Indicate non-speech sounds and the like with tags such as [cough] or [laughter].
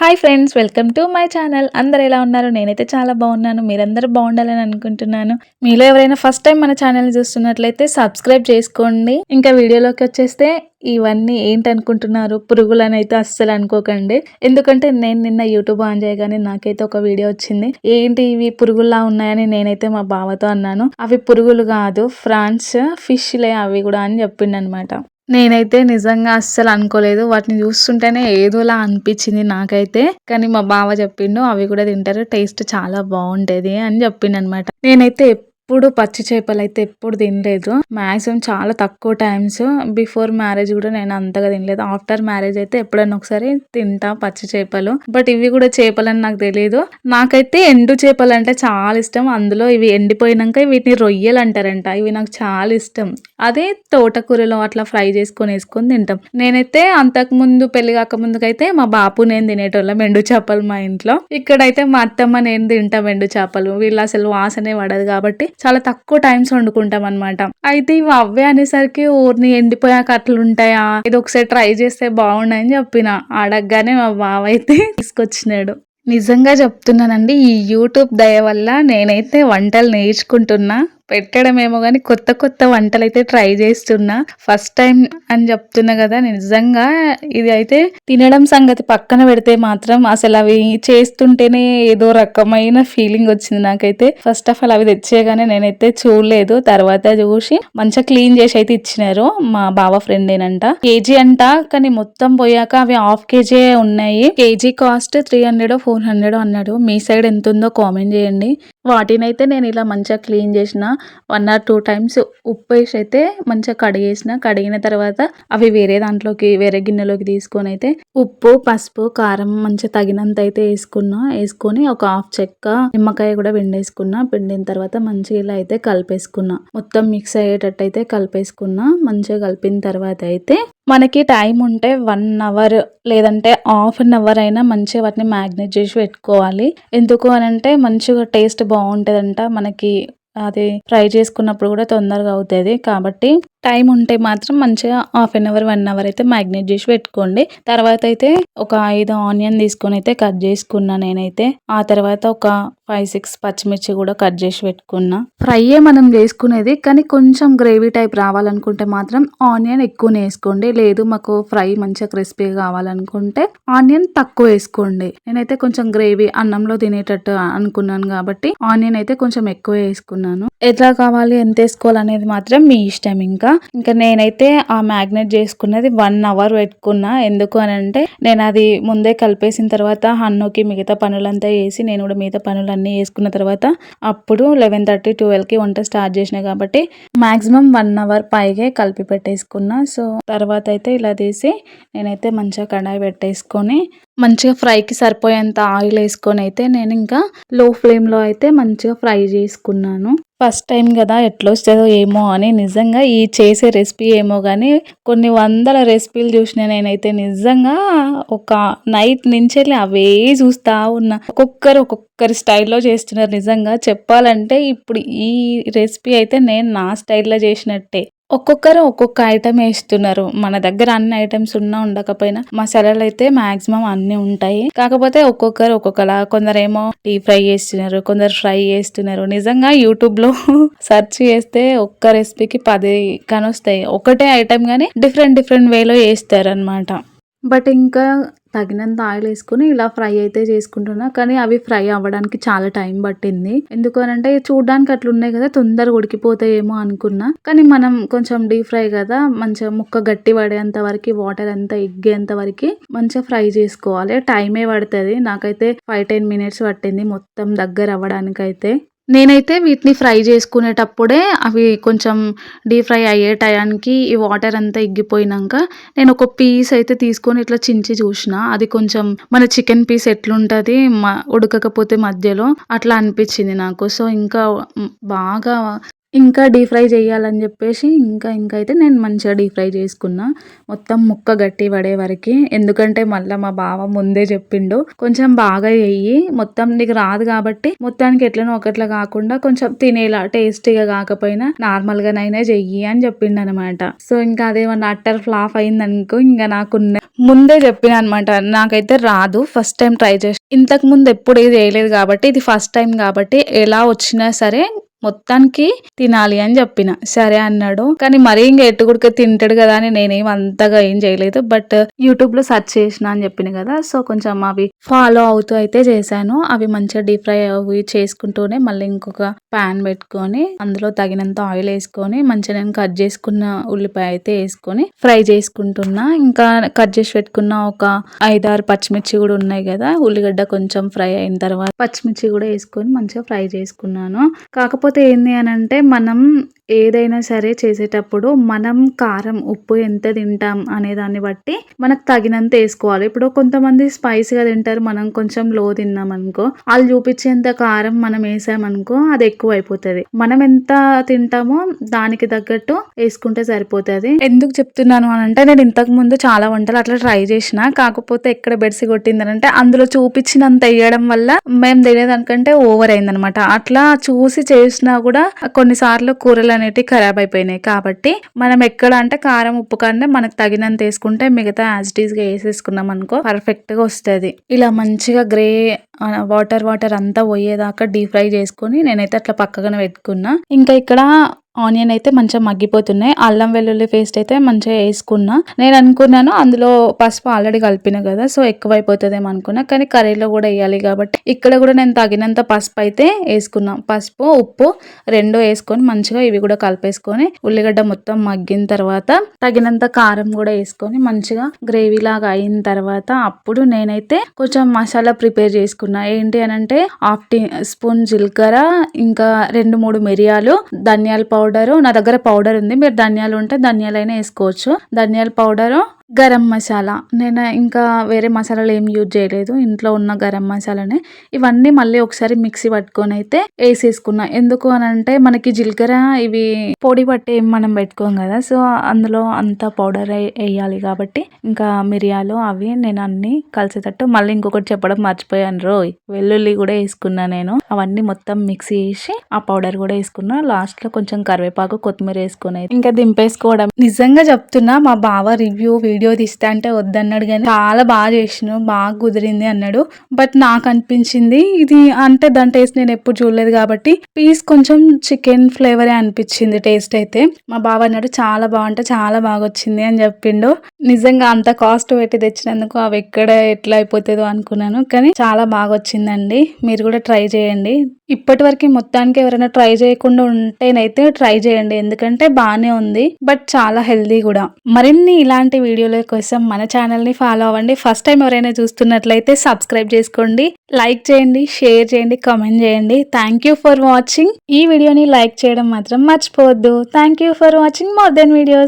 Hi friends welcome to my channel. అందరు ఎలా ఉన్నారు? నేనైతే చాలా బాగున్నాను. మీరందరూ బాగుండాలని అనుకుంటున్నాను. మీలో ఎవరైనా ఫస్ట్ టైం మన ఛానల్ చూస్తున్నట్లయితే సబ్స్క్రైబ్ చేసుకోండి. ఇంకా వీడియోలోకి వచ్చేస్తే ఇవన్నీ ఏంటి అనుకుంటున్నారు పురుగులని అయితే అస్సలు అనుకోకండి. ఎందుకంటే నేను నిన్న యూట్యూబ్ ఆన్ చేయగానే నాకైతే ఒక వీడియో వచ్చింది. ఏంటి ఇవి పురుగుల్లా ఉన్నాయని నేనైతే మా బావతో అన్నాను. అవి పురుగులు కాదు ఫ్రాన్స్ ఫిష్లే అవి కూడా అని చెప్పిండనమాట. నేనైతే నిజంగా అస్సలు అనుకోలేదు. వాటిని చూస్తుంటేనే ఏదోలా అనిపించింది నాకైతే. కానీ మా బావ చెప్పిండు అవి కూడా తింటారు టేస్ట్ చాలా బాగుంటది అని చెప్పిండు అనమాట నేనైతే ఎప్పుడు పచ్చి చేపలు అయితే ఎప్పుడు తినలేదు. మాక్సిమం చాలా తక్కువ టైమ్స్ బిఫోర్ మ్యారేజ్ కూడా నేను అంతగా తినలేదు. ఆఫ్టర్ మ్యారేజ్ అయితే ఎప్పుడైనా ఒకసారి తింటా పచ్చి చేపలు. బట్ ఇవి కూడా చేపలు అని నాకు తెలియదు నాకైతే ఎండు చేపలు అంటే చాలా ఇష్టం. అందులో ఇవి ఎండిపోయినాక వీటిని రొయ్యలు అంటారంట. ఇవి నాకు చాలా ఇష్టం. అదే తోటకూరలో అట్లా ఫ్రై చేసుకొని వేసుకొని తింటాం. నేనైతే అంతకు ముందు పెళ్ళి కాక ముందుకైతే మా బాపు నేను తినేటోళ్ళం ఎండు చేపలు మా ఇంట్లో. ఇక్కడైతే మా అత్తమ్మ నేను తింటాం ఎండు చేపలు. వీళ్ళు అసలు వాసనే పడదు కాబట్టి చాలా తక్కువ టైమ్స్ వండుకుంటాం అనమాట అయితే ఇవి అవే అనేసరికి ఊరిని ఎండిపోయాక అట్లుంటాయా ఇది ఒకసారి ట్రై చేస్తే బాగుండని చెప్పిన. అడగగానే మా బావ అయితే తీసుకొచ్చినాడు. నిజంగా చెప్తున్నానండి ఈ యూట్యూబ్ దయ వల్ల నేనైతే వంటలు నేర్చుకుంటున్నా. పెట్టడమేమో కానీ కొత్త కొత్త వంటలు అయితే ట్రై చేస్తున్నా. ఫస్ట్ టైం అని చెప్తున్నా కదా నిజంగా ఇది అయితే తినడం సంగతి పక్కన పెడితే మాత్రం అసలు అవి చేస్తుంటేనే ఏదో రకమైన ఫీలింగ్ వచ్చింది నాకైతే. ఫస్ట్ ఆఫ్ ఆల్ అవి తెచ్చేగానే నేనైతే చూడలేదు తర్వాత చూసి మంచిగా క్లీన్ చేసి అయితే ఇచ్చినారు. మా బావ ఫ్రెండ్ ఏనంట. కేజీ అంట కానీ మొత్తం పోయాక అవి హాఫ్ కేజీ ఉన్నాయి. KG cost three hundred four hundred అన్నాడు. మీ సైడ్ ఎంత ఉందో కామెంట్ చేయండి. వాటినైతే నేను ఇలా మంచిగా క్లీన్ చేసిన వన్ ఆర్ టూ టైమ్స్ ఉప్పు వేసి అయితే మంచిగా కడిగేసిన. కడిగిన తర్వాత అవి వేరే దాంట్లోకి వేరే గిన్నెలోకి తీసుకొని అయితే ఉప్పు పసుపు కారం మంచిగా తగినంత అయితే వేసుకున్నా. వేసుకొని ఒక హాఫ్ చెక్క నిమ్మకాయ కూడా పిండేసుకున్నా. పిండిన తర్వాత మంచిగా ఇలా అయితే కలిపేసుకున్నా. మొత్తం మిక్స్ అయ్యేటట్టు అయితే కలిపేసుకున్నా. మంచిగా కలిపిన తర్వాత అయితే మనకి టైం ఉంటే వన్ అవర్ లేదంటే హాఫ్ అన్ అవర్ అయినా మంచిగా వాటిని మ్యాగ్నేట్ చేసి పెట్టుకోవాలి. ఎందుకు అని అంటే మంచిగా టేస్ట్ బాగుంటుందంట. మనకి అది ఫ్రై చేసుకున్నప్పుడు కూడా తొందరగా అవుతుంది. కాబట్టి టైం ఉంటే మాత్రం మంచిగా half an hour one hour అయితే మ్యాగ్నేట్ చేసి పెట్టుకోండి. తర్వాత అయితే ఒక ఐదు ఆనియన్ తీసుకొని అయితే కట్ చేసుకున్నా నేనైతే. ఆ తర్వాత ఒక ఫైవ్ సిక్స్ పచ్చిమిర్చి కూడా కట్ చేసి పెట్టుకున్నా. ఫ్రైయే మనం చేసుకునేది కానీ కొంచెం గ్రేవీ టైప్ రావాలనుకుంటే మాత్రం ఆనియన్ ఎక్కువ వేసుకోండి. లేదు మాకు ఫ్రై మంచిగా క్రిస్పీగా కావాలనుకుంటే ఆనియన్ తక్కువ వేసుకోండి. నేనైతే కొంచెం గ్రేవీ అన్నంలో తినేటట్టు అనుకున్నాను కాబట్టి ఆనియన్ అయితే కొంచెం ఎక్కువ వేసుకున్నాను. ఎట్లా కావాలి ఎంత వేసుకోవాలి అనేది మాత్రం మీ ఇష్టం ఇంకా. ఇంకా ఇంకా నేనైతే ఆ మ్యాగ్నెట్ చేసుకున్నది వన్ అవర్ పెట్టుకున్నా. ఎందుకు అని అంటే నేను అది ముందే కలిపేసిన తర్వాత హన్నుకి మిగతా పనులంతా వేసి నేను కూడా మిగతా పనులన్నీ వేసుకున్న తర్వాత అప్పుడు లెవెన్ థర్టీ ట్వెల్వ్కి వంట స్టార్ట్ చేసిన కాబట్టి మ్యాక్సిమం వన్ అవర్ పైగే కలిపి పెట్టేసుకున్నా. సో తర్వాత అయితే ఇలా తీసి నేనైతే మంచిగా కడాయి పెట్టేసుకొని మంచిగా ఫ్రైకి సరిపోయేంత ఆయిల్ వేసుకొని అయితే నేను ఇంకా లో ఫ్లేమ్లో అయితే మంచిగా ఫ్రై చేసుకున్నాను. ఫస్ట్ టైం కదా ఎట్లా వస్తుందో ఏమో అని నిజంగా ఈ చేసే రెసిపీ ఏమో కానీ కొన్ని వందల రెసిపీలు చూసిన నేనైతే నిజంగా ఒక నైట్ నుంచి వెళ్ళి అవే చూస్తా ఉన్నా. ఒక్కొక్కరు ఒక్కొక్కరి స్టైల్లో చేస్తున్నారు నిజంగా. చెప్పాలంటే ఇప్పుడు ఈ రెసిపీ అయితే నేను నా స్టైల్లో చేసినట్టే. ఒక్కొక్కరు ఒక్కొక్క ఐటమ్ వేస్తున్నారు. మన దగ్గర అన్ని ఐటమ్స్ ఉన్నా ఉండకపోయినా మసాలాలు అయితే మాక్సిమం అన్ని ఉంటాయి. కాకపోతే ఒక్కొక్కరు ఒక్కొక్కలా కొందరేమో డీప్ ఫ్రై చేస్తున్నారు కొందరు ఫ్రై చేస్తున్నారు. నిజంగా యూట్యూబ్లో [laughs] సెర్చ్ చేస్తే ఒక్క రెసిపీకి పది కనొస్తాయి. ఒకటే ఐటమ్ గానీ డిఫరెంట్ డిఫరెంట్ వేలో చేస్తారు అనమాట బట్ ఇంకా తగినంత ఆయిల్ వేసుకుని ఇలా ఫ్రై అయితే చేసుకుంటున్నా. కానీ అవి ఫ్రై అవ్వడానికి చాలా టైం పట్టింది. ఎందుకు అంటే చూడడానికి అట్లా ఉన్నాయి కదా తొందరగా ఉడికిపోతాయేమో అనుకున్నా. కానీ మనం కొంచెం డీప్ ఫ్రై కదా మంచిగా ముక్క గట్టి పడేంత వరకు వాటర్ అంతా ఎగ్గేంత వరకు మంచిగా ఫ్రై చేసుకోవాలి. టైమే పడుతుంది. నాకైతే ఫైవ్ టెన్ మినిట్స్ పట్టింది మొత్తం దగ్గర అవ్వడానికి అయితే నేనైతే వీటిని ఫ్రై చేసుకునేటప్పుడే అవి కొంచెం డీప్ ఫ్రై అయ్యే టయానికి ఈ వాటర్ అంతా ఇగ్గిపోయినాక నేను ఒక పీస్ అయితే తీసుకొని ఇట్లా చించి చూసిన. అది కొంచెం మన చికెన్ పీస్ ఎట్లుంటుంది ఉడకకపోతే మధ్యలో అట్లా అనిపించింది నాకు. సో ఇంకా బాగా ఇంకా డీప్ ఫ్రై చేయాలని చెప్పేసి ఇంకా ఇంకా అయితే నేను మంచిగా డీప్ ఫ్రై చేసుకున్నా. మొత్తం ముక్క గట్టి పడే వరకు. ఎందుకంటే మళ్ళీ మా బావ ముందే చెప్పిండు కొంచెం బాగా చెయ్యి మొత్తం నీకు రాదు కాబట్టి మొత్తానికి ఎట్లనో ఒకట్లా కాకుండా కొంచెం తినేలా టేస్టీగా కాకపోయినా నార్మల్ గానైనా చెయ్యి అని చెప్పిండు అనమాట సో ఇంకా అదేమన్నా అట్టర్ ఫ్లాప్ అయింది అనుకో ఇంకా నాకున్న ముందే చెప్పిన అనమాట నాకైతే రాదు ఫస్ట్ టైం ట్రై చేసి ఇంతకు ముందు ఎప్పుడు ఇది చేయలేదు కాబట్టి ఇది ఫస్ట్ టైం కాబట్టి ఎలా వచ్చినా సరే మొత్తానికి తినాలి అని చెప్పిన. సరే అన్నాడు. కానీ మరీ ఇంకా ఎట్టుకుడికి తింటాడు కదా అని నేనేం అంతగా ఏం చేయలేదు. బట్ యూట్యూబ్లో సెర్చ్ చేసిన అని చెప్పిన కదా. సో కొంచెం అవి ఫాలో అవుతూ అయితే చేశాను. అవి మంచిగా డీప్ ఫ్రై అవి చేసుకుంటూనే మళ్ళీ ఇంకొక ప్యాన్ పెట్టుకొని అందులో తగినంత ఆయిల్ వేసుకొని మంచిగా నేను కట్ చేసుకున్న ఉల్లిపాయ అయితే వేసుకొని ఫ్రై చేసుకుంటున్నా. ఇంకా కట్ చేసి పెట్టుకున్న ఒక ఐదారు పచ్చిమిర్చి కూడా ఉన్నాయి కదా. ఉల్లిగడ్డ కొంచెం ఫ్రై అయిన తర్వాత పచ్చిమిర్చి కూడా వేసుకొని మంచిగా ఫ్రై చేసుకున్నాను. కాకపోతే కాకపోతే ఏంది అని అంటే మనం ఏదైనా సరే చేసేటప్పుడు మనం కారం ఉప్పు ఎంత తింటాం అనే దాన్ని బట్టి మనకు తగినంత వేసుకోవాలి. ఇప్పుడు కొంతమంది స్పైసీగా తింటారు మనం కొంచెం లో తిన్నాం అనుకో. వాళ్ళు చూపించేంత కారం మనం వేసామనుకో అది ఎక్కువ అయిపోతుంది. మనం ఎంత తింటామో దానికి తగ్గట్టు వేసుకుంటే సరిపోతుంది. ఎందుకు చెప్తున్నాను అని అంటే నేను ఇంతకు ముందు చాలా వంటలు అట్లా ట్రై చేసిన. కాకపోతే ఎక్కడ బెడ్సి కొట్టిందని అంటే అందులో చూపించినంత వేయడం వల్ల మేము తినేదానికంటే ఓవర్ అయిందనమాట. అట్లా చూసి చేసినా కూడా కొన్నిసార్లు కూరలు అనేటివి ఖరాబ్ అయిపోయినాయి. కాబట్టి మనం ఎక్కడ అంటే కారం ఉప్పు కన్నా మనకు తగినంత వేసుకుంటే మిగతా యాజ్గా వేసేసుకున్నాం అనుకో పర్ఫెక్ట్గా వస్తుంది. ఇలా మంచిగా గ్రే వాటర్ వాటర్ అంతా పోయేదాకా డీప్ ఫ్రై చేసుకుని నేనైతే అట్లా పక్కగానే పెట్టుకున్నా. ఇంకా ఇక్కడ ఆనియన్ అయితే మంచిగా మగ్గిపోతున్నాయి. అల్లం వెల్లుల్లి పేస్ట్ అయితే మంచిగా వేసుకున్నా. నేను అనుకున్నాను అందులో పసుపు ఆల్రెడీ కలిపిన కదా సో ఎక్కువ అయిపోతుందేమో అనుకున్నా. కానీ కర్రీలో కూడా వేయాలి కాబట్టి ఇక్కడ కూడా నేను తగినంత పసుపు అయితే వేసుకున్నా. పసుపు ఉప్పు రెండు వేసుకొని మంచిగా ఇవి కూడా కలిపేసుకొని ఉల్లిగడ్డ మొత్తం మగ్గిన తర్వాత తగినంత కారం కూడా వేసుకొని మంచిగా గ్రేవీ లాగా అయిన తర్వాత అప్పుడు నేనైతే కొంచెం మసాలా ప్రిపేర్ చేసుకున్నా. ఏంటి అని అంటే హాఫ్ టీ స్పూన్ జీలకర్ర ఇంకా రెండు మూడు మిరియాలు ధనియాల పౌడర్ పౌడరు. నా దగ్గర పౌడర్ ఉంది. మీరు ధనియాలు ఉంటే ధనియాలైనా వేసుకోవచ్చు. ధనియాల పౌడరు గరం మసాలా. నేను ఇంకా వేరే మసాలాలు ఏం యూజ్ చేయలేదు. ఇంట్లో ఉన్న గరం మసాలానే. ఇవన్నీ మళ్ళీ ఒకసారి మిక్సీ పట్టుకొని అయితే వేసేసుకున్నా. ఎందుకు అని అంటే మనకి జీలకర్ర ఇవి పొడి పట్టి మనం పెట్టుకోం కదా సో అందులో అంత పౌడర్ వేయాలి కాబట్టి ఇంకా మిరియాలు అవి నేను అన్ని కలిసేటట్టు మళ్ళీ ఇంకొకటి చెప్పడం మర్చిపోయాను. రోయ్ వెల్లుల్లి కూడా వేసుకున్నా నేను. అవన్నీ మొత్తం మిక్సీ వేసి ఆ పౌడర్ కూడా వేసుకున్నా. లాస్ట్లో కొంచెం కరివేపాకు కొత్తిమీర వేసుకుని ఇంకా దింపేసుకోవడం. నిజంగా చెప్తున్నా మా బావ రివ్యూ వీడియో తీస్తా అంటే వద్దన్నాడు కానీ చాలా బాగా చేసినావు బాగా కుదిరింది అన్నాడు. బట్ నాకు అనిపించింది ఇది అంటే దాని టేస్ట్ నేను ఎప్పుడు చూడలేదు కాబట్టి పీస్ కొంచెం చికెన్ ఫ్లేవరే అనిపించింది టేస్ట్ అయితే. మా బావ అన్నాడు చాలా బాగుంటే చాలా బాగా వచ్చింది అని చెప్పిండు. నిజంగా అంత కాస్ట్ పెట్టి తెచ్చినందుకు అవి ఎక్కడ ఎట్లా అయిపోతుందో అనుకున్నాను కానీ చాలా బాగా వచ్చిందండి. మీరు కూడా ట్రై చేయండి. ఇప్పటి వరకు మొత్తానికి ఎవరైనా ట్రై చేయకుండా ఉంటేనైతే ట్రై చేయండి. ఎందుకంటే బాగానే ఉంది బట్ చాలా హెల్దీ కూడా. మరిన్ని ఇలాంటి వీడియో వీడియోల కోసం మన ఛానల్ని ఫాలో అవ్వండి. ఫస్ట్ టైం ఎవరైనా చూస్తున్నట్లయితే సబ్స్క్రైబ్ చేసుకోండి. లైక్ చేయండి షేర్ చేయండి కామెంట్ చేయండి. థ్యాంక్ యూ ఫర్ వాచింగ్ ఈ వీడియోని లైక్ చేయడం మాత్రం మర్చిపోవద్దు. Thank you for watching more then videos